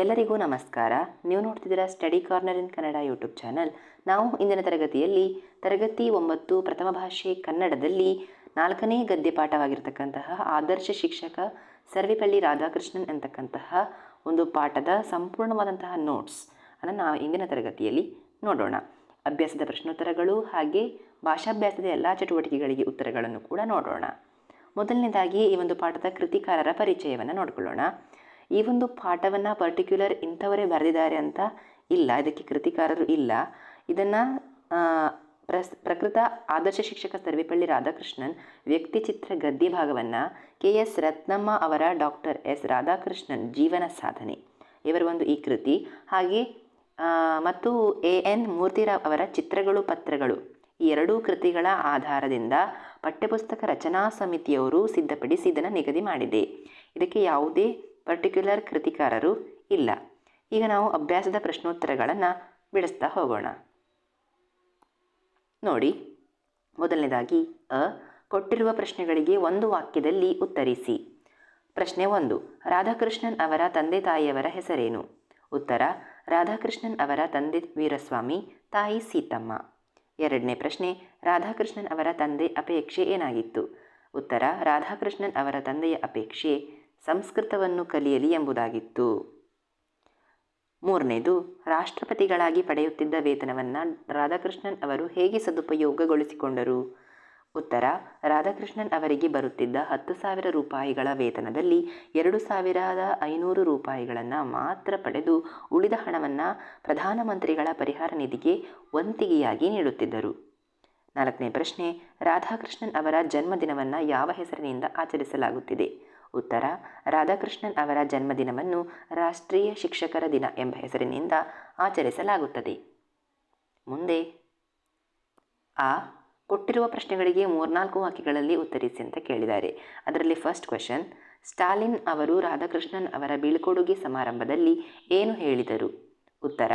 ಎಲ್ಲರಿಗೂ ನಮಸ್ಕಾರ. ನೀವು ನೋಡ್ತಿದ್ದೀರಾ study corner in Kannada YouTube channel. ನಾವು ಇಂದಿನ ತರಗತಿಯಲ್ಲಿ ತರಗತಿ ಒಂಬತ್ತು ಪ್ರಥಮ ಭಾಷೆ ಕನ್ನಡದಲ್ಲಿ ನಾಲ್ಕನೇ ಗದ್ಯ ಪಾಠವಾಗಿರ್ತಕ್ಕಂತಹ ಆದರ್ಶ ಶಿಕ್ಷಕ ಸರ್ವಿಪಳ್ಳಿ ರಾಧಾಕೃಷ್ಣನ್ ಅಂತಕ್ಕಂತಹ ಒಂದು ಪಾಠದ ಸಂಪೂರ್ಣವಾದಂತಹ ನೋಟ್ಸ್ ಅನ್ನು ನಾವು ಇಂದಿನ ತರಗತಿಯಲ್ಲಿ ನೋಡೋಣ. ಅಭ್ಯಾಸದ ಪ್ರಶ್ನೋತ್ತರಗಳು ಹಾಗೆ ಭಾಷಾಭ್ಯಾಸದ ಎಲ್ಲ ಚಟುವಟಿಕೆಗಳಿಗೆ ಉತ್ತರಗಳನ್ನು ಕೂಡ ನೋಡೋಣ. ಮೊದಲನೇದಾಗಿ ಈ ಒಂದು ಪಾಠದ ಕೃತಿಕಾರರ ಪರಿಚಯವನ್ನು ನೋಡ್ಕೊಳ್ಳೋಣ. ಈ ಒಂದು ಪಾಠವನ್ನು ಪರ್ಟಿಕ್ಯುಲರ್ ಇಂಥವರೇ ಬರೆದಿದ್ದಾರೆ ಅಂತ ಇಲ್ಲ, ಇದಕ್ಕೆ ಕೃತಿಕಾರರು ಇಲ್ಲ. ಇದನ್ನು ಪ್ರಸ್, ಪ್ರಕೃತ ಆದರ್ಶ ಶಿಕ್ಷಕ ಸರ್ವೇಪಳ್ಳಿ ರಾಧಾಕೃಷ್ಣನ್ ವ್ಯಕ್ತಿಚಿತ್ರ ಗದ್ಯ ಭಾಗವನ್ನು ಕೆ ಎಸ್ ರತ್ನಮ್ಮ ಅವರ ಡಾಕ್ಟರ್ ಎಸ್ ರಾಧಾಕೃಷ್ಣನ್ ಜೀವನ ಸಾಧನೆ. ಇವರ ಒಂದು ಈ ಕೃತಿ. ಹಾಗೆ ಮತ್ತು ಎ ಎನ್ ಮೂರ್ತಿರಾವ್ ಅವರ ಚಿತ್ರಗಳು, ಪತ್ರಗಳು. ಈ ಎರಡೂ ಕೃತಿಗಳ ಆಧಾರದಿಂದ ಪಠ್ಯಪುಸ್ತಕ ರಚನಾ ಸಮಿತಿಯವರು ಸಿದ್ಧಪಡಿಸಿ ಇದನ್ನು ನಿಗದಿ ಮಾಡಿದೆ. ಇದಕ್ಕೆ ಯಾವುದೇ ಪರ್ಟಿಕ್ಯುಲರ್ ಕೃತಿಕಾರರು ಇಲ್ಲ. ಈಗ ನಾವು ಅಭ್ಯಾಸದ ಪ್ರಶ್ನೋತ್ತರಗಳನ್ನು ಬಿಡಿಸ್ತಾ ಹೋಗೋಣ. ನೋಡಿ, ಮೊದಲನೇದಾಗಿ ಅ, ಕೊಟ್ಟಿರುವ ಪ್ರಶ್ನೆಗಳಿಗೆ ಒಂದು ವಾಕ್ಯದಲ್ಲಿ ಉತ್ತರಿಸಿ. ಪ್ರಶ್ನೆ ಒಂದು, ರಾಧಾಕೃಷ್ಣನ್ ಅವರ ತಂದೆ ತಾಯಿಯವರ ಹೆಸರೇನು? ಉತ್ತರ, ರಾಧಾಕೃಷ್ಣನ್ ಅವರ ತಂದೆ ವೀರಸ್ವಾಮಿ, ತಾಯಿ ಸೀತಮ್ಮ. ಎರಡನೇ ಪ್ರಶ್ನೆ, ರಾಧಾಕೃಷ್ಣನ್ ಅವರ ತಂದೆ ಅಪೇಕ್ಷೆ ಏನಾಗಿತ್ತು? ಉತ್ತರ, ರಾಧಾಕೃಷ್ಣನ್ ಅವರ ತಂದೆಯ ಅಪೇಕ್ಷೆ ಸಂಸ್ಕೃತವನ್ನು ಕಲಿಯಲಿ ಎಂಬುದಾಗಿತ್ತು. ಮೂರನೇದು, ರಾಷ್ಟ್ರಪತಿಗಳಾಗಿ ಪಡೆಯುತ್ತಿದ್ದ ವೇತನವನ್ನು ರಾಧಾಕೃಷ್ಣನ್ ಅವರು ಹೇಗೆ ಸದುಪಯೋಗಗೊಳಿಸಿಕೊಂಡರು? ಉತ್ತರ, ರಾಧಾಕೃಷ್ಣನ್ ಅವರಿಗೆ ಬರುತ್ತಿದ್ದ ಹತ್ತು ಸಾವಿರ ರೂಪಾಯಿಗಳ ವೇತನದಲ್ಲಿ ಎರಡು ಸಾವಿರದ ಐನೂರು ರೂಪಾಯಿಗಳನ್ನು ಮಾತ್ರ ಪಡೆದು ಉಳಿದ ಹಣವನ್ನು ಪ್ರಧಾನಮಂತ್ರಿಗಳ ಪರಿಹಾರ ನಿಧಿಗೆ ವಂತಿಗೆಯಾಗಿ ನೀಡುತ್ತಿದ್ದರು. ನಾಲ್ಕನೇ ಪ್ರಶ್ನೆ, ರಾಧಾಕೃಷ್ಣನ್ ಅವರ ಜನ್ಮದಿನವನ್ನು ಯಾವ ಹೆಸರಿನಿಂದ ಆಚರಿಸಲಾಗುತ್ತಿದೆ? ಉತ್ತರ, ರಾಧಾಕೃಷ್ಣನ್ ಅವರ ಜನ್ಮದಿನವನ್ನು ರಾಷ್ಟ್ರೀಯ ಶಿಕ್ಷಕರ ದಿನ ಎಂಬ ಹೆಸರಿನಿಂದ ಆಚರಿಸಲಾಗುತ್ತದೆ. ಮುಂದೆ, ಆ ಕೊಟ್ಟಿರುವ ಪ್ರಶ್ನೆಗಳಿಗೆ ಮೂರ್ನಾಲ್ಕು ವಾಕ್ಯಗಳಲ್ಲಿ ಉತ್ತರಿಸಿ ಅಂತ ಕೇಳಿದ್ದಾರೆ. ಅದರಲ್ಲಿ ಫಸ್ಟ್ ಕ್ವೆಶನ್ ಸ್ಟಾಲಿನ್ ಅವರು ರಾಧಾಕೃಷ್ಣನ್ ಅವರ ಬೀಳ್ಕೊಡುಗೆ ಸಮಾರಂಭದಲ್ಲಿ ಏನು ಹೇಳಿದರು? ಉತ್ತರ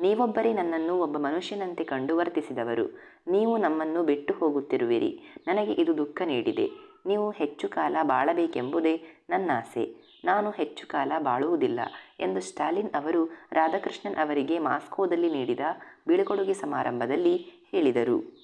ನೀವೊಬ್ಬರೇ ನನ್ನನ್ನು ಒಬ್ಬ ಮನುಷ್ಯನಂತೆ ಕಂಡು ವರ್ತಿಸಿದವರು. ನೀವು ನಮ್ಮನ್ನು ಬಿಟ್ಟು ಹೋಗುತ್ತಿರುವಿರಿ. ನನಗೆ ಇದು ದುಃಖ ನೀಡಿದೆ. ನೀವು ಹೆಚ್ಚು ಕಾಲ ಬಾಳಬೇಕೆಂಬುದೇ ನನ್ನ ಆಸೆ. ನಾನು ಹೆಚ್ಚು ಕಾಲ ಬಾಳುವುದಿಲ್ಲ ಎಂದು ಸ್ಟಾಲಿನ್ ಅವರು ರಾಧಾಕೃಷ್ಣನ್ ಅವರಿಗೆ ಮಾಸ್ಕೋದಲ್ಲಿ ನೀಡಿದ ಬೀಳ್ಕೊಡುಗೆ ಸಮಾರಂಭದಲ್ಲಿ ಹೇಳಿದರು.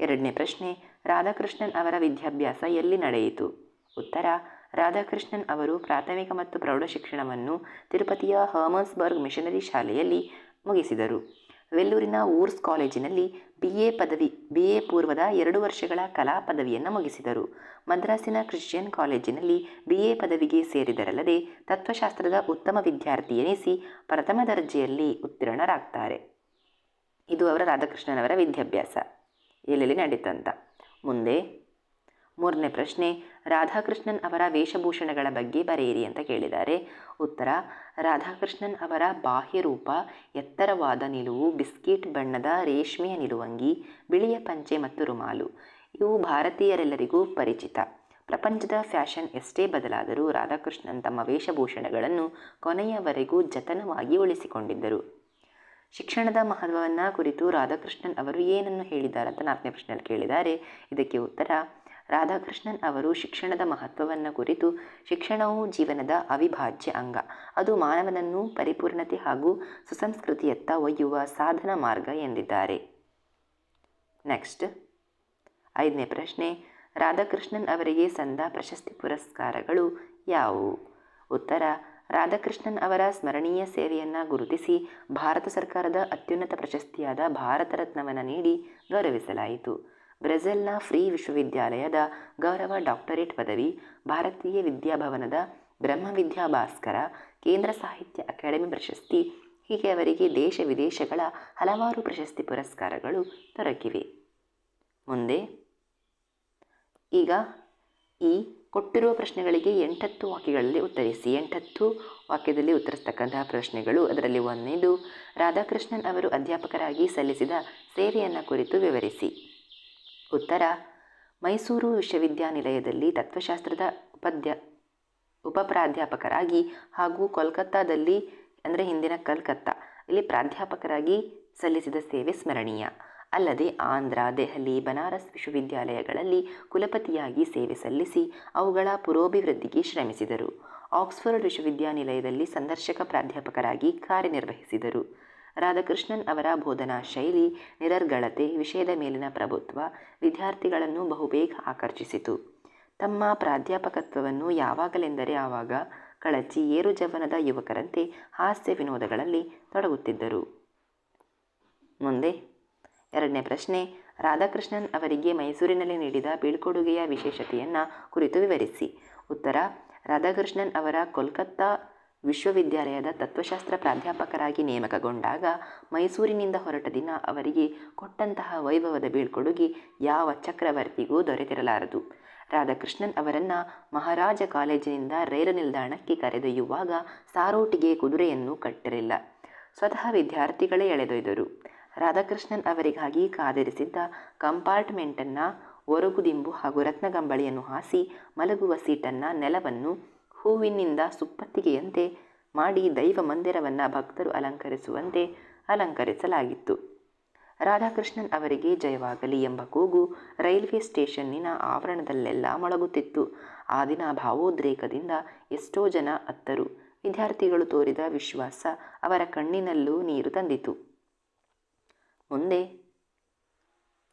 ಎರಡನೇ ಪ್ರಶ್ನೆ, ರಾಧಾಕೃಷ್ಣನ್ ಅವರ ವಿದ್ಯಾಭ್ಯಾಸ ಎಲ್ಲಿ ನಡೆಯಿತು? ಉತ್ತರ, ರಾಧಾಕೃಷ್ಣನ್ ಅವರು ಪ್ರಾಥಮಿಕ ಮತ್ತು ಪ್ರೌಢ ಶಿಕ್ಷಣವನ್ನು ತಿರುಪತಿಯ ಹರ್ಮನ್ಸ್ಬರ್ಗ್ ಮಿಷನರಿ ಶಾಲೆಯಲ್ಲಿ ಮುಗಿಸಿದರು. ವೆಲ್ಲೂರಿನ ಊರ್ಸ್ ಕಾಲೇಜಿನಲ್ಲಿ ಬಿ ಎ ಪದವಿ, ಬಿ ಎ ಪೂರ್ವದ ಎರಡು ವರ್ಷಗಳ ಕಲಾ ಪದವಿಯನ್ನು ಮುಗಿಸಿದರು. ಮದ್ರಾಸಿನ ಕ್ರಿಶ್ಚಿಯನ್ ಕಾಲೇಜಿನಲ್ಲಿ ಬಿ ಎ ಪದವಿಗೆ ಸೇರಿದರಲ್ಲದೆ ತತ್ವಶಾಸ್ತ್ರದ ಉತ್ತಮ ವಿದ್ಯಾರ್ಥಿ ಎನಿಸಿ ಪ್ರಥಮ ದರ್ಜೆಯಲ್ಲಿ ಉತ್ತೀರ್ಣರಾಗ್ತಾರೆ. ಇದು ಅವರ ರಾಧಾಕೃಷ್ಣನವರ ವಿದ್ಯಾಭ್ಯಾಸ. ಎಲ್ಲೆಲ್ಲಿ ನಡೀತಂತ? ಮುಂದೆ ಮೂರನೇ ಪ್ರಶ್ನೆ, ರಾಧಾಕೃಷ್ಣನ್ ಅವರ ವೇಷಭೂಷಣಗಳ ಬಗ್ಗೆ ಬರೆಯಿರಿ ಅಂತ ಕೇಳಿದ್ದಾರೆ. ಉತ್ತರ, ರಾಧಾಕೃಷ್ಣನ್ ಅವರ ಬಾಹ್ಯರೂಪ ಎತ್ತರವಾದ ನಿಲುವು, ಬಿಸ್ಕಿಟ್ ಬಣ್ಣದ ರೇಷ್ಮೆಯ ನಿಲುವಂಗಿ, ಬಿಳಿಯ ಪಂಚೆ ಮತ್ತು ರುಮಾಲು. ಇವು ಭಾರತೀಯರೆಲ್ಲರಿಗೂ ಪರಿಚಿತ. ಪ್ರಪಂಚದ ಫ್ಯಾಷನ್ ಎಷ್ಟೇ ಬದಲಾದರೂ ರಾಧಾಕೃಷ್ಣನ್ ತಮ್ಮ ವೇಷಭೂಷಣಗಳನ್ನು ಕೊನೆಯವರೆಗೂ ಜತನವಾಗಿ ಉಳಿಸಿಕೊಂಡಿದ್ದರು. ಶಿಕ್ಷಣದ ಮಹತ್ವವನ್ನು ಕುರಿತು ರಾಧಾಕೃಷ್ಣನ್ ಅವರು ಏನನ್ನು ಹೇಳಿದ್ದಾರೆ ಅಂತ ನಾಲ್ಕನೇ ಪ್ರಶ್ನೆಯಲ್ಲಿ ಕೇಳಿದ್ದಾರೆ. ಇದಕ್ಕೆ ಉತ್ತರ ರಾಧಾಕೃಷ್ಣನ್ ಅವರು ಶಿಕ್ಷಣದ ಮಹತ್ವವನ್ನು ಕುರಿತು ಶಿಕ್ಷಣವು ಜೀವನದ ಅವಿಭಾಜ್ಯ ಅಂಗ. ಅದು ಮಾನವನನ್ನು ಪರಿಪೂರ್ಣತೆ ಹಾಗೂ ಸುಸಂಸ್ಕೃತಿಯತ್ತ ಒಯ್ಯುವ ಸಾಧನ ಮಾರ್ಗ ಎಂದಿದ್ದಾರೆ. ನೆಕ್ಸ್ಟ್, ಐದನೇ ಪ್ರಶ್ನೆ, ರಾಧಾಕೃಷ್ಣನ್ ಅವರಿಗೆ ಸಂದ ಪ್ರಶಸ್ತಿ ಪುರಸ್ಕಾರಗಳು ಯಾವುವು? ಉತ್ತರ, ರಾಧಾಕೃಷ್ಣನ್ ಅವರ ಸ್ಮರಣೀಯ ಸೇವೆಯನ್ನು ಗುರುತಿಸಿ ಭಾರತ ಸರ್ಕಾರದ ಅತ್ಯುನ್ನತ ಪ್ರಶಸ್ತಿಯಾದ ಭಾರತ ರತ್ನವನ್ನು ನೀಡಿ ಗೌರವಿಸಲಾಯಿತು. ಬ್ರೆಜಿಲ್ನ ಫ್ರೀ ವಿಶ್ವವಿದ್ಯಾಲಯದ ಗೌರವ ಡಾಕ್ಟರೇಟ್ ಪದವಿ, ಭಾರತೀಯ ವಿದ್ಯಾಭವನದ ಬ್ರಹ್ಮ ವಿದ್ಯಾಭಾಸ್ಕರ ಕೇಂದ್ರ ಸಾಹಿತ್ಯ ಅಕಾಡೆಮಿ ಪ್ರಶಸ್ತಿ, ಹೀಗೆ ಅವರಿಗೆ ದೇಶ ವಿದೇಶಗಳ ಹಲವಾರು ಪ್ರಶಸ್ತಿ ಪುರಸ್ಕಾರಗಳು ದೊರಕಿವೆ. ಮುಂದೆ, ಈಗ ಈ ಕೊಟ್ಟಿರುವ ಪ್ರಶ್ನೆಗಳಿಗೆ ಎಂಟತ್ತು ವಾಕ್ಯಗಳಲ್ಲಿ ಉತ್ತರಿಸಿ. ಎಂಟತ್ತು ವಾಕ್ಯದಲ್ಲಿ ಉತ್ತರಿಸ್ತಕ್ಕಂತಹ ಪ್ರಶ್ನೆಗಳು ಅದರಲ್ಲಿ ಒಂದನೇದು ರಾಧಾಕೃಷ್ಣನ್ ಅವರು ಅಧ್ಯಾಪಕರಾಗಿ ಸಲ್ಲಿಸಿದ ಸೇವೆಯನ್ನು ಕುರಿತು ವಿವರಿಸಿ. ಉತ್ತರ, ಮೈಸೂರು ವಿಶ್ವವಿದ್ಯಾನಿಲಯದಲ್ಲಿ ತತ್ವಶಾಸ್ತ್ರದ ಉಪಾಧ್ಯ ಉಪಪ್ರಾಧ್ಯಾಪಕರಾಗಿ ಹಾಗೂ ಕೋಲ್ಕತ್ತಾದಲ್ಲಿ, ಅಂದರೆ ಹಿಂದಿನ ಕಲ್ಕತ್ತಾ, ಇಲ್ಲಿ ಪ್ರಾಧ್ಯಾಪಕರಾಗಿ ಸಲ್ಲಿಸಿದ ಸೇವೆ ಸ್ಮರಣೀಯ. ಅಲ್ಲದೆ ಆಂಧ್ರ, ದೆಹಲಿ, ಬನಾರಸ್ ವಿಶ್ವವಿದ್ಯಾಲಯಗಳಲ್ಲಿ ಕುಲಪತಿಯಾಗಿ ಸೇವೆ ಸಲ್ಲಿಸಿ ಅವುಗಳ ಪುರೋಭಿವೃದ್ಧಿಗೆ ಶ್ರಮಿಸಿದರು. ಆಕ್ಸ್ಫರ್ಡ್ ವಿಶ್ವವಿದ್ಯಾನಿಲಯದಲ್ಲಿ ಸಂದರ್ಶಕ ಪ್ರಾಧ್ಯಾಪಕರಾಗಿ ಕಾರ್ಯನಿರ್ವಹಿಸಿದರು. ರಾಧಾಕೃಷ್ಣನ್ ಅವರ ಬೋಧನಾ ಶೈಲಿ, ನಿರರ್ಗಳತೆ, ವಿಷಯದ ಮೇಲಿನ ಪ್ರಭುತ್ವ ವಿದ್ಯಾರ್ಥಿಗಳನ್ನು ಬಹುಬೇಗ ಆಕರ್ಷಿಸಿತು. ತಮ್ಮ ಪ್ರಾಧ್ಯಾಪಕತ್ವವನ್ನು ಯಾವಾಗಲೆಂದರೆ ಆವಾಗ ಕಳಚಿ ಏರುಜವನದ ಯುವಕರಂತೆ ಹಾಸ್ಯ ವಿನೋದಗಳಲ್ಲಿ ತೊಡಗುತ್ತಿದ್ದರು. ಮುಂದೆ ಎರಡನೇ ಪ್ರಶ್ನೆ, ರಾಧಾಕೃಷ್ಣನ್ ಅವರಿಗೆ ಮೈಸೂರಿನಲ್ಲಿ ನೀಡಿದ ಬೀಳ್ಕೊಡುಗೆಯ ವಿಶೇಷತೆಯನ್ನು ಕುರಿತು ವಿವರಿಸಿ. ಉತ್ತರ, ರಾಧಾಕೃಷ್ಣನ್ ಅವರ ಕೋಲ್ಕತ್ತಾ ವಿಶ್ವವಿದ್ಯಾಲಯದ ತತ್ವಶಾಸ್ತ್ರ ಪ್ರಾಧ್ಯಾಪಕರಾಗಿ ನೇಮಕಗೊಂಡಾಗ ಮೈಸೂರಿನಿಂದ ಹೊರಟ ದಿನ ಅವರಿಗೆ ಕೊಟ್ಟಂತಹ ವೈಭವದ ಬೀಳ್ಕೊಡುಗೆ ಯಾವ ಚಕ್ರವರ್ತಿಗೂ ದೊರೆತಿರಲಾರದು. ರಾಧಾಕೃಷ್ಣನ್ ಅವರನ್ನು ಮಹಾರಾಜ ಕಾಲೇಜಿನಿಂದ ರೈಲು ನಿಲ್ದಾಣಕ್ಕೆ ಕರೆದೊಯ್ಯುವಾಗ ಸಾರೋಟಿಗೆ ಕುದುರೆಯನ್ನು ಕಟ್ಟಿರಲಿಲ್ಲ. ಸ್ವತಃ ವಿದ್ಯಾರ್ಥಿಗಳೇ ಎಳೆದೊಯ್ದರು. ರಾಧಾಕೃಷ್ಣನ್ ಅವರಿಗಾಗಿ ಕಾದಿರಿಸಿದ್ದ ಕಂಪಾರ್ಟ್ಮೆಂಟನ್ನು ಒರಗುದಿಂಬು ಹಾಗೂ ರತ್ನಗಂಬಳಿಯನ್ನು ಹಾಸಿ ಮಲಗುವ ಸೀಟನ್ನು ನೆಲವನ್ನು ಹೂವಿನಿಂದ ಸುಪ್ಪತ್ತಿಗೆಯಂತೆ ಮಾಡಿ ದೈವ ಮಂದಿರವನ್ನು ಭಕ್ತರು ಅಲಂಕರಿಸುವಂತೆ ಅಲಂಕರಿಸಲಾಗಿತ್ತು. ರಾಧಾಕೃಷ್ಣನ್ ಅವರಿಗೆ ಜಯವಾಗಲಿ ಎಂಬ ಕೂಗು ರೈಲ್ವೆ ಸ್ಟೇಷನ್ನಿನ ಆವರಣದಲ್ಲೆಲ್ಲ ಮೊಳಗುತ್ತಿತ್ತು. ಆ ದಿನ ಭಾವೋದ್ರೇಕದಿಂದ ಎಷ್ಟೋ ಜನ ಅತ್ತರು. ವಿದ್ಯಾರ್ಥಿಗಳು ತೋರಿದ ವಿಶ್ವಾಸ ಅವರ ಕಣ್ಣಿನಲ್ಲೂ ನೀರು ತಂದಿತು. ಮುಂದೆ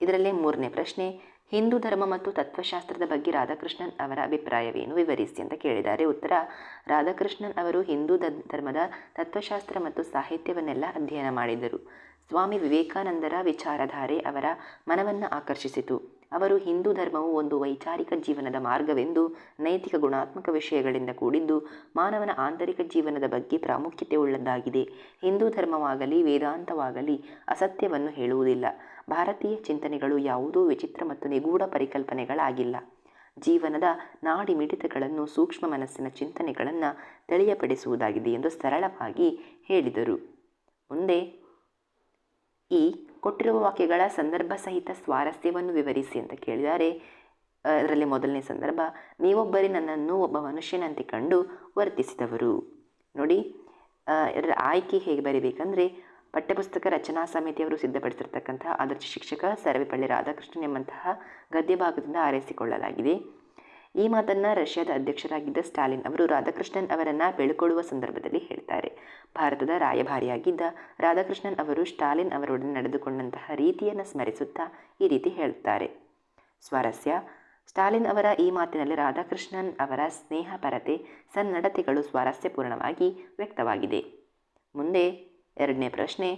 ಇದರಲ್ಲೇ ಮೂರನೇ ಪ್ರಶ್ನೆ ಹಿಂದೂ ಧರ್ಮ ಮತ್ತು ತತ್ವಶಾಸ್ತ್ರದ ಬಗ್ಗೆ ರಾಧಾಕೃಷ್ಣನ್ ಅವರ ಅಭಿಪ್ರಾಯವೇನು? ವಿವರಿಸಿ ಅಂತ ಕೇಳಿದ್ದಾರೆ. ಉತ್ತರ, ರಾಧಾಕೃಷ್ಣನ್ ಅವರು ಹಿಂದೂ ಧರ್ಮದ ತತ್ವಶಾಸ್ತ್ರ ಮತ್ತು ಸಾಹಿತ್ಯವನ್ನೆಲ್ಲ ಅಧ್ಯಯನ ಮಾಡಿದರು ಸ್ವಾಮಿ ವಿವೇಕಾನಂದರ ವಿಚಾರಧಾರೆ ಅವರ ಮನವನ್ನು ಆಕರ್ಷಿಸಿತು. ಅವರು ಹಿಂದೂ ಧರ್ಮವು ಒಂದು ವೈಚಾರಿಕ ಜೀವನದ ಮಾರ್ಗವೆಂದು ನೈತಿಕ ಗುಣಾತ್ಮಕ ವಿಷಯಗಳಿಂದ ಕೂಡಿದ್ದು ಮಾನವನ ಆಂತರಿಕ ಜೀವನದ ಬಗ್ಗೆ ಪ್ರಾಮುಖ್ಯತೆ ಉಳ್ಳದ್ದಾಗಿದೆ. ಹಿಂದೂ ಧರ್ಮವಾಗಲಿ, ವೇದಾಂತವಾಗಲಿ ಅಸತ್ಯವನ್ನು ಹೇಳುವುದಿಲ್ಲ. ಭಾರತೀಯ ಚಿಂತನೆಗಳು ಯಾವುದೂ ವಿಚಿತ್ರ ಮತ್ತು ನಿಗೂಢ ಪರಿಕಲ್ಪನೆಗಳಾಗಿಲ್ಲ. ಜೀವನದ ನಾಡಿ ಮಿಡಿತಗಳನ್ನು ಸೂಕ್ಷ್ಮ ಮನಸ್ಸಿನ ಚಿಂತನೆಗಳನ್ನು ತಿಳಿಯಪಡಿಸುವುದಾಗಿದೆ ಎಂದು ಸರಳವಾಗಿ ಹೇಳಿದರು. ಮುಂದೆ ಈ ಕೊಟ್ಟಿರುವ ವಾಕ್ಯಗಳ ಸಂದರ್ಭ ಸಹಿತ ಸ್ವಾರಸ್ಯವನ್ನು ವಿವರಿಸಿ ಅಂತ ಕೇಳಿದ್ದಾರೆ. ಅದರಲ್ಲಿ ಮೊದಲನೇ ಸಂದರ್ಭ, ನೀವೊಬ್ಬರೇ ನನ್ನನ್ನು ಒಬ್ಬ ಮನುಷ್ಯನಂತೆ ಕಂಡು ವರ್ತಿಸಿದವರು. ನೋಡಿ ಇದರ ಆಯ್ಕೆ ಹೇಗೆ ಬರೀಬೇಕಂದ್ರೆ, ಪಠ್ಯಪುಸ್ತಕ ರಚನಾ ಸಮಿತಿಯವರು ಸಿದ್ಧಪಡಿಸಿರ್ತಕ್ಕಂತಹ ಆದರ್ಶ ಶಿಕ್ಷಕ ಸರ್ವೆಪಳ್ಳಿ ರಾಧಾಕೃಷ್ಣನ್ ಎಂಬಂತಹ ಗದ್ಯ ಭಾಗದಿಂದ ಆರೈಸಿಕೊಳ್ಳಲಾಗಿದೆ. ಈ ಮಾತನ್ನು ರಷ್ಯಾದ ಅಧ್ಯಕ್ಷರಾಗಿದ್ದ ಸ್ಟಾಲಿನ್ ಅವರು ರಾಧಾಕೃಷ್ಣನ್ ಅವರನ್ನು ಬೆಳ್ಕೊಳ್ಳುವ ಸಂದರ್ಭದಲ್ಲಿ ಹೇಳ್ತಾರೆ. ಭಾರತದ ರಾಯಭಾರಿಯಾಗಿದ್ದ ರಾಧಾಕೃಷ್ಣನ್ ಅವರು ಸ್ಟಾಲಿನ್ ಅವರೊಡನೆ ನಡೆದುಕೊಂಡಂತಹ ರೀತಿಯನ್ನು ಸ್ಮರಿಸುತ್ತಾ ಈ ರೀತಿ ಹೇಳುತ್ತಾರೆ. ಸ್ವಾರಸ್ಯ, ಸ್ಟಾಲಿನ್ ಅವರ ಈ ಮಾತಿನಲ್ಲಿ ರಾಧಾಕೃಷ್ಣನ್ ಅವರ ಸ್ನೇಹಪರತೆ ಸನ್ನಡತೆಗಳು ಸ್ವಾರಸ್ಯಪೂರ್ಣವಾಗಿ ವ್ಯಕ್ತವಾಗಿದೆ. ಮುಂದೆ ಎರಡನೇ ಪ್ರಶ್ನೆ,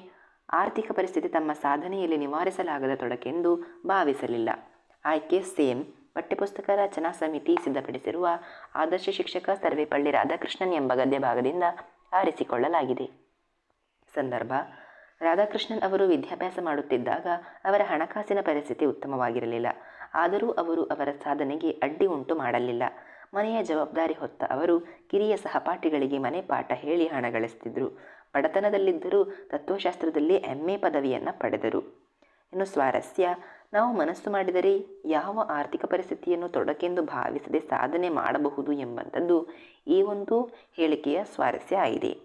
ಆರ್ಥಿಕ ಪರಿಸ್ಥಿತಿ ತಮ್ಮ ಸಾಧನೆಯಲ್ಲಿ ನಿವಾರಿಸಲಾಗದ ತೊಡಕೆಂದು ಭಾವಿಸಲಿಲ್ಲ. ಆಯ್ಕೆ ಸೇಮ್ ಪಠ್ಯಪುಸ್ತಕ ರಚನಾ ಸಮಿತಿ ಸಿದ್ಧಪಡಿಸಿರುವ ಆದರ್ಶ ಶಿಕ್ಷಕ ಸರ್ವೇಪಳ್ಳಿ ರಾಧಾಕೃಷ್ಣನ್ ಎಂಬ ಗದ್ಯ ಭಾಗದಿಂದ ಆರಿಸಿಕೊಳ್ಳಲಾಗಿದೆ ಸಂದರ್ಭ. ರಾಧಾಕೃಷ್ಣನ್ ಅವರು ವಿದ್ಯಾಭ್ಯಾಸ ಮಾಡುತ್ತಿದ್ದಾಗ ಅವರ ಹಣಕಾಸಿನ ಪರಿಸ್ಥಿತಿ ಉತ್ತಮವಾಗಿರಲಿಲ್ಲ. ಆದರೂ ಅವರು ಅವರ ಸಾಧನೆಗೆ ಅಡ್ಡಿ ಉಂಟು ಮಾಡಲಿಲ್ಲ. ಮನೆಯ ಜವಾಬ್ದಾರಿ ಹೊತ್ತ ಅವರು ಕಿರಿಯ ಸಹಪಾಠಿಗಳಿಗೆ ಮನೆ ಪಾಠ ಹೇಳಿ ಹಣ ಗಳಿಸ್ತಿದ್ರು. ಬಡತನದಲ್ಲಿದ್ದರೂ ತತ್ವಶಾಸ್ತ್ರದಲ್ಲಿ ಎಂ ಎ ಪದವಿಯನ್ನು ಪಡೆದರು. ಇನ್ನು ಸ್ವಾರಸ್ಯ. ನಾವು ಮನಸ್ಸು ಮಾಡಿದರೆ ಯಾವ ಆರ್ಥಿಕ ಪರಿಸ್ಥಿತಿಯನ್ನು ತೊಡಕೆಂದು ಭಾವಿಸದೆ ಸಾಧನೆ ಮಾಡಬಹುದು ಎಂಬಂಥದ್ದು ಈ ಒಂದು ಹೇಳಿಕೆಯ ಸ್ವಾರಸ್ಯ ಆಗಿದೆ.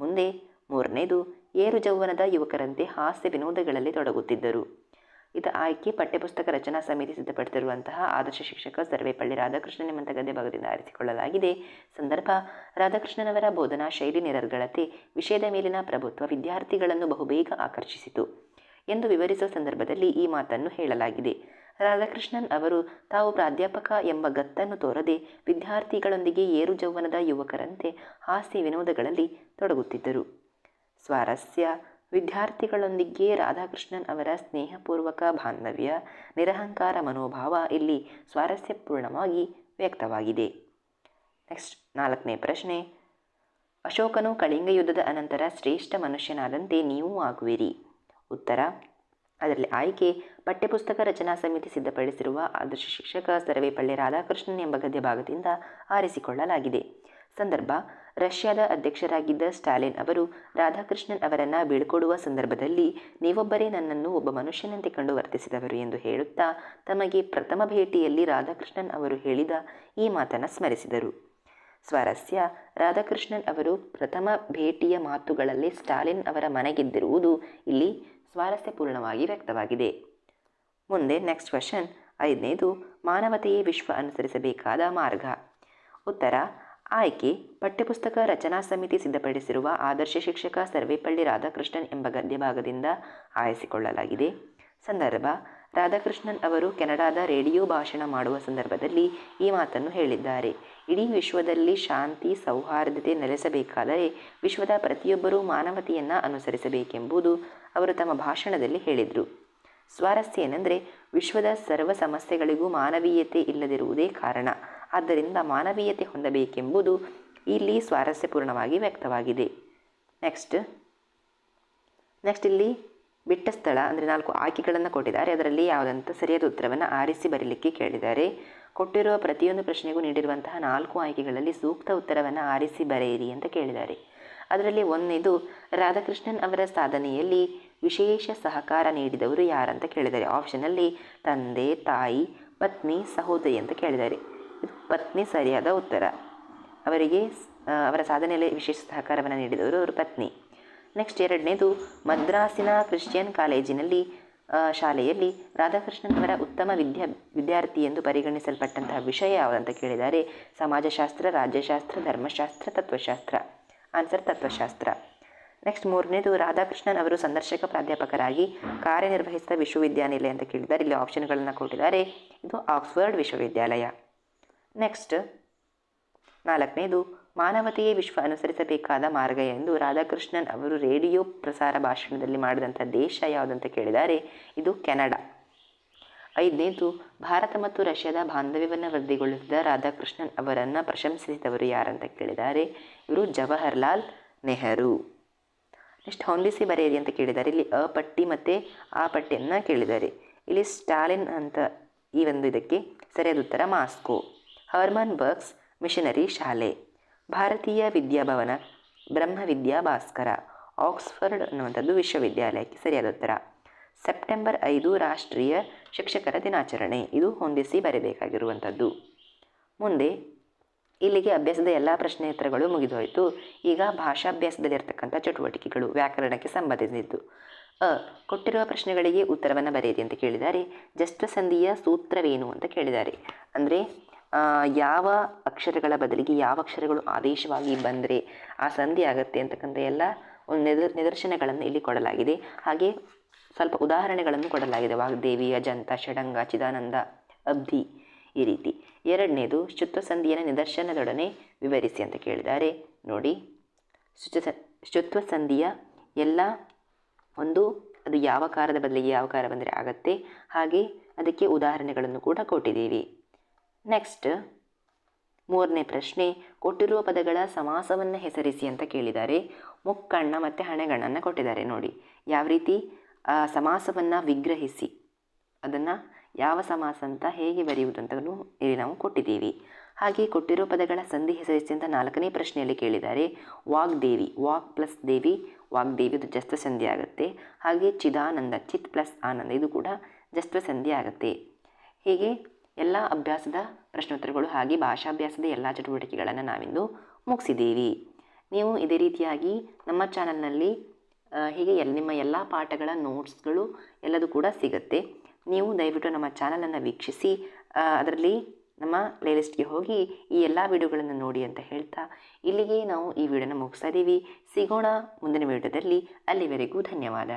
ಮುಂದೆ ಮೂರನೇದು, ಏರು ಜೌವನದ ಯುವಕರಂತೆ ಹಾಸ್ಯ ವಿನೋದಗಳಲ್ಲಿ ತೊಡಗುತ್ತಿದ್ದರು. ಇದು ಆಯ್ಕೆ ಪಠ್ಯಪುಸ್ತಕ ರಚನಾ ಸಮಿತಿ ಸಿದ್ಧಪಡಿಸಿರುವಂತಹ ಆದರ್ಶ ಶಿಕ್ಷಕ ಸರ್ವೇಪಳ್ಳಿ ರಾಧಾಕೃಷ್ಣನ್ ಎಂಬಂಥ ಗದ್ದೆ ಭಾಗದಿಂದ ಆರಿಸಿಕೊಳ್ಳಲಾಗಿದೆ. ಸಂದರ್ಭ, ರಾಧಾಕೃಷ್ಣನವರ ಬೋಧನಾ ಶೈಲಿ ನಿರರ್ಗಳತೆ, ವಿಷಯದ ಮೇಲಿನ ಪ್ರಭುತ್ವ ವಿದ್ಯಾರ್ಥಿಗಳನ್ನು ಬಹುಬೇಗ ಆಕರ್ಷಿಸಿತು. ಎಂದು ವಿವರಿಸುವ ಸಂದರ್ಭದಲ್ಲಿ ಈ ಮಾತನ್ನು ಹೇಳಲಾಗಿದೆ. ರಾಧಾಕೃಷ್ಣನ್ ಅವರು, ತಾವು ಪ್ರಾಧ್ಯಾಪಕ ಎಂಬ ಗತ್ತನ್ನು ತೋರದೆ ವಿದ್ಯಾರ್ಥಿಗಳೊಂದಿಗೆ ಏರು ಯುವಕರಂತೆ ಹಾಸ್ಯ ವಿನೋದಗಳಲ್ಲಿ ತೊಡಗುತ್ತಿದ್ದರು. ಸ್ವಾರಸ್ಯ, ವಿದ್ಯಾರ್ಥಿಗಳೊಂದಿಗೆ ರಾಧಾಕೃಷ್ಣನ್ ಅವರ ಸ್ನೇಹಪೂರ್ವಕ ಬಾಂಧವ್ಯ, ನಿರಹಂಕಾರ ಮನೋಭಾವ ಇಲ್ಲಿ ಸ್ವಾರಸ್ಯಪೂರ್ಣವಾಗಿ ವ್ಯಕ್ತವಾಗಿದೆ. ನೆಕ್ಸ್ಟ್ ನಾಲ್ಕನೇ ಪ್ರಶ್ನೆ, ಅಶೋಕನು ಕಳಿಂಗ ಯುದ್ಧದ ಅನಂತರ ಶ್ರೇಷ್ಠ ಮನುಷ್ಯನಾದಂತೆ ನೀವು ಆಗುವಿರಿ. ಉತ್ತರ. ಅದರಲ್ಲಿ ಆಯ್ಕೆ, ಪಠ್ಯಪುಸ್ತಕ ರಚನಾ ಸಮಿತಿ ಸಿದ್ಧಪಡಿಸಿರುವ ಆದರ್ಶ ಶಿಕ್ಷಕ ಸರ್ವೇಪಳ್ಳಿ ರಾಧಾಕೃಷ್ಣನ್ ಎಂಬ ಗದ್ಯ ಭಾಗದಿಂದ ಆರಿಸಿಕೊಳ್ಳಲಾಗಿದೆ. ಸಂದರ್ಭ, ರಷ್ಯಾದ ಅಧ್ಯಕ್ಷರಾಗಿದ್ದ ಸ್ಟಾಲಿನ್ ಅವರು ರಾಧಾಕೃಷ್ಣನ್ ಅವರನ್ನು ಬೀಳ್ಕೊಡುವ ಸಂದರ್ಭದಲ್ಲಿ ನೀವೊಬ್ಬರೇ ನನ್ನನ್ನು ಒಬ್ಬ ಮನುಷ್ಯನಂತೆ ಕಂಡು ವರ್ತಿಸಿದವರು ಎಂದು ಹೇಳುತ್ತಾ ತಮಗೆ ಪ್ರಥಮ ಭೇಟಿಯಲ್ಲಿ ರಾಧಾಕೃಷ್ಣನ್ ಅವರು ಹೇಳಿದ ಈ ಮಾತನ್ನು ಸ್ಮರಿಸಿದರು. ಸ್ವಾರಸ್ಯ, ರಾಧಾಕೃಷ್ಣನ್ ಅವರು ಪ್ರಥಮ ಭೇಟಿಯ ಮಾತುಗಳಲ್ಲಿ ಸ್ಟಾಲಿನ್ ಅವರ ಮನೆಗೆದ್ದಿರುವುದು ಇಲ್ಲಿ ಸ್ವಾರಸ್ಯಪೂರ್ಣವಾಗಿ ವ್ಯಕ್ತವಾಗಿದೆ. ಮುಂದೆ ನೆಕ್ಸ್ಟ್ ಕ್ವೆಶನ್ ಐದನೇದು, ಮಾನವತೆಯೇ ವಿಶ್ವ ಅನುಸರಿಸಬೇಕಾದ ಮಾರ್ಗ. ಉತ್ತರ, ಆಯ್ಕೆ, ಪಠ್ಯಪುಸ್ತಕ ರಚನಾ ಸಮಿತಿ ಸಿದ್ಧಪಡಿಸಿರುವ ಆದರ್ಶ ಶಿಕ್ಷಕ ಸರ್ವೇಪಳ್ಳಿ ರಾಧಾಕೃಷ್ಣನ್ ಎಂಬ ಗದ್ಯ ಭಾಗದಿಂದ ಆರಿಸಿಕೊಳ್ಳಲಾಗಿದೆ. ಸಂದರ್ಭ ರಾಧಾಕೃಷ್ಣನ್ ಅವರು ಕೆನಡಾದ ರೇಡಿಯೋ ಭಾಷಣ ಮಾಡುವ ಸಂದರ್ಭದಲ್ಲಿ ಈ ಮಾತನ್ನು ಹೇಳಿದ್ದಾರೆ. ಇಡೀ ವಿಶ್ವದಲ್ಲಿ ಶಾಂತಿ, ಸೌಹಾರ್ದತೆ ನೆಲೆಸಬೇಕಾದರೆ ವಿಶ್ವದ ಪ್ರತಿಯೊಬ್ಬರೂ ಮಾನವತೆಯನ್ನು ಅನುಸರಿಸಬೇಕೆಂಬುದು ಅವರು ತಮ್ಮ ಭಾಷಣದಲ್ಲಿ ಹೇಳಿದರು. ಸ್ವಾರಸ್ಯ ಏನೆಂದರೆ ವಿಶ್ವದ ಸರ್ವ ಸಮಸ್ಯೆಗಳಿಗೂ ಮಾನವೀಯತೆ ಇಲ್ಲದಿರುವುದೇ ಕಾರಣ. ಆದ್ದರಿಂದ ಮಾನವೀಯತೆ ಹೊಂದಬೇಕೆಂಬುದು ಇಲ್ಲಿ ಸ್ವಾರಸ್ಯಪೂರ್ಣವಾಗಿ ವ್ಯಕ್ತವಾಗಿದೆ. ನೆಕ್ಸ್ಟ್ ನೆಕ್ಸ್ಟ್ ಇಲ್ಲಿ ಬಿಟ್ಟ ಸ್ಥಳ, ಅಂದರೆ ನಾಲ್ಕು ಆಯ್ಕೆಗಳನ್ನು ಕೊಟ್ಟಿದ್ದಾರೆ. ಅದರಲ್ಲಿ ಯಾವುದಂತ ಸರಿಯಾದ ಉತ್ತರವನ್ನು ಆರಿಸಿ ಬರೀಲಿಕ್ಕೆ ಕೇಳಿದ್ದಾರೆ. ಕೊಟ್ಟಿರುವ ಪ್ರತಿಯೊಂದು ಪ್ರಶ್ನೆಗೂ ನೀಡಿರುವಂತಹ ನಾಲ್ಕು ಆಯ್ಕೆಗಳಲ್ಲಿ ಸೂಕ್ತ ಉತ್ತರವನ್ನು ಆರಿಸಿ ಬರೆಯಿರಿ ಅಂತ ಕೇಳಿದ್ದಾರೆ. ಅದರಲ್ಲಿ ಒಂದನೇದು ರಾಧಾಕೃಷ್ಣನ್ ಅವರ ಸಾಧನೆಯಲ್ಲಿ ವಿಶೇಷ ಸಹಕಾರ ನೀಡಿದವರು ಯಾರಂತ ಕೇಳಿದ್ದಾರೆ. ಆಪ್ಷನಲ್ಲಿ ತಂದೆ, ತಾಯಿ, ಪತ್ನಿ, ಸಹೋದರಿ ಅಂತ ಕೇಳಿದ್ದಾರೆ. ಇದು ಪತ್ನಿ ಸರಿಯಾದ ಉತ್ತರ. ಅವರಿಗೆ ಅವರ ಸಾಧನೆಯಲ್ಲಿ ವಿಶೇಷ ಸಹಕಾರವನ್ನು ನೀಡಿದವರು ಅವರ ಪತ್ನಿ. ನೆಕ್ಸ್ಟ್ ಎರಡನೇದು, ಮದ್ರಾಸಿನ ಕ್ರಿಶ್ಚಿಯನ್ ಕಾಲೇಜಿನಲ್ಲಿ ಶಾಲೆಯಲ್ಲಿ ರಾಧಾಕೃಷ್ಣನ್ ಅವರ ಉತ್ತಮ ವಿದ್ಯಾ, ವಿದ್ಯಾರ್ಥಿ ಎಂದು ಪರಿಗಣಿಸಲ್ಪಟ್ಟಂತಹ ವಿಷಯ ಯಾವುದಂತ ಕೇಳಿದ್ದಾರೆ ಸಮಾಜಶಾಸ್ತ್ರ, ರಾಜ್ಯಶಾಸ್ತ್ರ, ಧರ್ಮಶಾಸ್ತ್ರ, ತತ್ವಶಾಸ್ತ್ರ. ಆನ್ಸರ್ ತತ್ವಶಾಸ್ತ್ರ. ನೆಕ್ಸ್ಟ್ ಮೂರನೇದು ರಾಧಾಕೃಷ್ಣನ್ ಅವರು ಸಂದರ್ಶಕ ಪ್ರಾಧ್ಯಾಪಕರಾಗಿ ಕಾರ್ಯನಿರ್ವಹಿಸಿದ ವಿಶ್ವವಿದ್ಯಾನಿಲಯ ಅಂತ ಕೇಳಿದ್ದಾರೆ ಇಲ್ಲಿ ಆಪ್ಷನ್ಗಳನ್ನು ಕೊಟ್ಟಿದ್ದಾರೆ. ಇದು ಆಕ್ಸ್ಫರ್ಡ್ ವಿಶ್ವವಿದ್ಯಾಲಯ. ನೆಕ್ಸ್ಟ್ ನಾಲ್ಕನೇದು ಮಾನವತೆಯೇ ವಿಶ್ವ ಅನುಸರಿಸಬೇಕಾದ ಮಾರ್ಗ ಎಂದು ರಾಧಾಕೃಷ್ಣನ್ ಅವರು ರೇಡಿಯೋ ಪ್ರಸಾರ ಭಾಷಣದಲ್ಲಿ ಮಾಡಿದಂಥ ದೇಶ ಯಾವುದಂತ ಕೇಳಿದ್ದಾರೆ ಇದು ಕೆನಡಾ. ಐದನೇದು, ಭಾರತ ಮತ್ತು ರಷ್ಯಾದ ಬಾಂಧವ್ಯವನ್ನು ವೃದ್ಧಿಗೊಳಿಸಿದ ರಾಧಾಕೃಷ್ಣನ್ ಅವರನ್ನು ಪ್ರಶಂಸಿಸಿದವರು ಯಾರಂತ ಕೇಳಿದ್ದಾರೆ ಇವರು ಜವಾಹರ್ಲಾಲ್ ನೆಹರು. ನೆಕ್ಸ್ಟ್ ಹೊಂದಿಸಿ ಬರೆಯಿರಿ ಅಂತ ಕೇಳಿದ್ದಾರೆ ಇಲ್ಲಿ ಅ ಪಟ್ಟಿ ಮತ್ತು ಆ ಪಟ್ಟಿಯನ್ನು ಕೇಳಿದ್ದಾರೆ ಇಲ್ಲಿ ಸ್ಟಾಲಿನ್ ಅಂತ ಈ ಒಂದು ಇದಕ್ಕೆ ಸರಿಯಾದ ಉತ್ತರ, ಮಾಸ್ಕೋ. ಹರ್ಮನ್ ಬರ್ಗ್ಸ್ ಮಿಷನರಿ ಶಾಲೆ. ಭಾರತೀಯ ವಿದ್ಯಾಭವನ ಬ್ರಹ್ಮವಿದ್ಯಾ ಭಾಸ್ಕರ, ಆಕ್ಸ್ಫರ್ಡ್ ಅನ್ನುವಂಥದ್ದು ವಿಶ್ವವಿದ್ಯಾಲಯಕ್ಕೆ ಸರಿಯಾದ ಉತ್ತರ. ಸೆಪ್ಟೆಂಬರ್ ಐದು ರಾಷ್ಟ್ರೀಯ ಶಿಕ್ಷಕರ ದಿನಾಚರಣೆ. ಇದು ಹೊಂದಿಸಿ ಬರೆಯಬೇಕಾಗಿರುವಂಥದ್ದು ಮುಂದೆ, ಇಲ್ಲಿಗೆ ಅಭ್ಯಾಸದ ಎಲ್ಲ ಪ್ರಶ್ನೆ ಉತ್ತರಗಳು ಮುಗಿದೋಯಿತು. ಈಗ ಭಾಷಾಭ್ಯಾಸದಲ್ಲಿರ್ತಕ್ಕಂಥ ಚಟುವಟಿಕೆಗಳು ವ್ಯಾಕರಣಕ್ಕೆ ಸಂಬಂಧಿಸಿದ್ದು. ಅ, ಕೊಟ್ಟಿರುವ ಪ್ರಶ್ನೆಗಳಿಗೆ ಉತ್ತರವನ್ನು ಬರೆಯಿರಿ ಅಂತ ಕೇಳಿದ್ದಾರೆ. ಜಸ್ಟ್ ಸಂಧಿಯ ಸೂತ್ರವೇನು ಅಂತ ಕೇಳಿದ್ದಾರೆ. ಅಂದರೆ ಯಾವ ಅಕ್ಷರಗಳ ಬದಲಿಗೆ ಯಾವ ಅಕ್ಷರಗಳು ಆದೇಶವಾಗಿ ಬಂದರೆ ಆ ಸಂಧಿ ಆಗುತ್ತೆ ಅಂತಕ್ಕಂಥ ಎಲ್ಲ ಒಂದು ನಿದರ್, ನಿದರ್ಶನಗಳನ್ನು ಇಲ್ಲಿ ಕೊಡಲಾಗಿದೆ. ಹಾಗೆ ಸ್ವಲ್ಪ ಉದಾಹರಣೆಗಳನ್ನು ಕೊಡಲಾಗಿದೆ. ವಾಗ್ದೇವಿ ಅಜಂತ ಷಡಂಗ, ಚಿದಾನಂದ, ಅಬ್ಧಿ ಈ ರೀತಿ. ಎರಡನೇದು ಶುತ್ವ ಸಂಧಿಯನ್ನು ನಿದರ್ಶನದೊಡನೆ ವಿವರಿಸಿ ಅಂತ ಕೇಳಿದ್ದಾರೆ. ನೋಡಿ ಶುತ್ವ ಸಂಧಿಯ ಎಲ್ಲ ಒಂದು, ಅದು ಯಾವ ಕಾರದ ಬದಲಿಗೆ ಯಾವ ಕಾರ ಬಂದರೆ ಆಗತ್ತೆ. ಹಾಗೆ ಅದಕ್ಕೆ ಉದಾಹರಣೆಗಳನ್ನು ಕೂಡ ಕೊಟ್ಟಿದ್ದೀವಿ. ನೆಕ್ಸ್ಟ್ ಮೂರನೇ ಪ್ರಶ್ನೆ, ಕೊಟ್ಟಿರುವ ಪದಗಳ ಸಮಾಸವನ್ನು ಹೆಸರಿಸಿ ಅಂತ ಕೇಳಿದ್ದಾರೆ. ಮುಕ್ಕಣ್ಣ ಮತ್ತು ಹಣೆಗಣ್ಣನ್ನು ಕೊಟ್ಟಿದ್ದಾರೆ ನೋಡಿ. ಯಾವ ರೀತಿ? ಸಮಾಸವನ್ನು ವಿಗ್ರಹಿಸಿ. ಅದನ್ನು ಯಾವ ಸಮಾಸ ಅಂತ ಹೇಗೆ ಬರೆಯುವುದು ಅಂತ ಇಲ್ಲಿ ನಾವು ಕೊಟ್ಟಿದ್ದೀವಿ. ಹಾಗೆ ಕೊಟ್ಟಿರೋ ಪದಗಳ ಸಂಧಿ ಹೆಸರಿಸಿ ಅಂತ ನಾಲ್ಕನೇ ಪ್ರಶ್ನೆಯಲ್ಲಿ ಕೇಳಿದ್ದಾರೆ. ವಾಗ್ದೇವಿ, ವಾಗ್ ಪ್ಲಸ್ ದೇವಿ ವಾಗ್ದೇವಿ ಇದು ಜಸ್ತ ಸಂಧಿ ಆಗುತ್ತೆ. ಹಾಗೆ ಚಿದಾನಂದ, ಚಿತ್ ಪ್ಲಸ್ ಆನಂದ, ಇದು ಕೂಡ ಜಸ್ತ ಸಂಧಿ ಆಗುತ್ತೆ. ಹೀಗೆ? ಎಲ್ಲ ಅಭ್ಯಾಸದ ಪ್ರಶ್ನೋತ್ತರಗಳು ಹಾಗೆ ಭಾಷಾಭ್ಯಾಸದ ಎಲ್ಲ ಚಟುವಟಿಕೆಗಳನ್ನು ನಾವಿಂದು ಮುಗಿಸಿದ್ದೀವಿ. ನೀವು ಇದೇ ರೀತಿಯಾಗಿ ನಮ್ಮ ಚಾನಲ್ನಲ್ಲಿ ಹೀಗೆ ಎಲ್ ನಿಮ್ಮ ಎಲ್ಲ ಪಾಠಗಳ ನೋಟ್ಸ್ಗಳು ಎಲ್ಲದೂ ಕೂಡ ಸಿಗುತ್ತೆ. ನೀವು ದಯವಿಟ್ಟು ನಮ್ಮ ಚಾನಲನ್ನು ವೀಕ್ಷಿಸಿ ಅದರಲ್ಲಿ ನಮ್ಮ ಪ್ಲೇಲಿಸ್ಟ್ಗೆ ಹೋಗಿ ಈ ಎಲ್ಲ ವಿಡಿಯೋಗಳನ್ನು ನೋಡಿ ಅಂತ ಹೇಳ್ತಾ ಇಲ್ಲಿಗೆ ನಾವು ಈ ವಿಡಿಯೋನ ಮುಗಿಸ್ತಾ ಇದ್ದೀವಿ. ಸಿಗೋಣ ಮುಂದಿನ ವಿಡಿಯೋದಲ್ಲಿ. ಅಲ್ಲಿವರೆಗೂ ಧನ್ಯವಾದ.